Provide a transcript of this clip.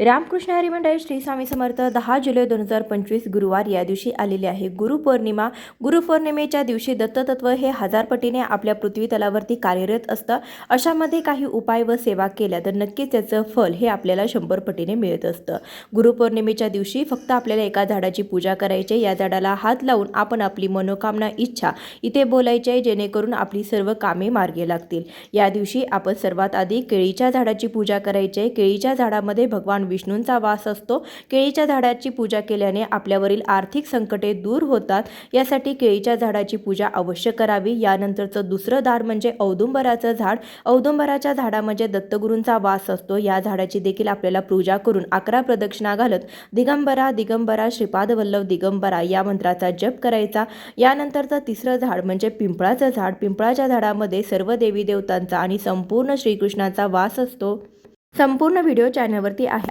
रामकृष्ण हरी श्री स्वामी समर्थ दहा जुलै दोन हजार पंचवीस गुरुवार या दिवशी आलेले आहे. गुरुपौर्णिमा गुरुपौर्णिमेच्या दिवशी दत्ततत्व हे हजारपटीने आपल्या पृथ्वी तलावरती कार्यरत असतं. अशामध्ये काही उपाय व सेवा केल्या तर नक्कीच त्याचं फल हे आपल्याला शंभर पटीने मिळत असतं. गुरुपौर्णिमेच्या दिवशी फक्त आपल्याला एका झाडाची पूजा करायची आहे. या झाडाला हात लावून आपण आपली मनोकामना इच्छा इथे बोलायची आहे जेणेकरून आपली सर्व कामे मार्गे लागतील. या दिवशी आपण सर्वात आधी केळीच्या झाडाची पूजा करायची आहे. केळीच्या झाडामध्ये भगवान विष्णूंचा वास असतो. केळीच्या झाडाची पूजा केल्याने आपल्यावरील आर्थिक संकटे दूर होतात. यासाठी केळीच्या झाडाची पूजा अवश्य करावी. यानंतरचं दुसरं झाड म्हणजे औदुंबराचं झाड. औदुंबराच्या झाडामध्ये दत्तगुरूंचा वास असतो. या झाडाची देखील आपल्याला पूजा करून अकरा प्रदक्षिणा घालत दिगंबरा दिगंबरा श्रीपाद वल्लभ दिगंबरा या मंत्राचा जप करायचा. यानंतरचं तिसरं झाड म्हणजे पिंपळाचं झाड. पिंपळाच्या झाडामध्ये सर्व देवी देवतांचा आणि संपूर्ण श्रीकृष्णाचा वास असतो. संपूर्ण व्हिडिओ चॅनलवरती आहे.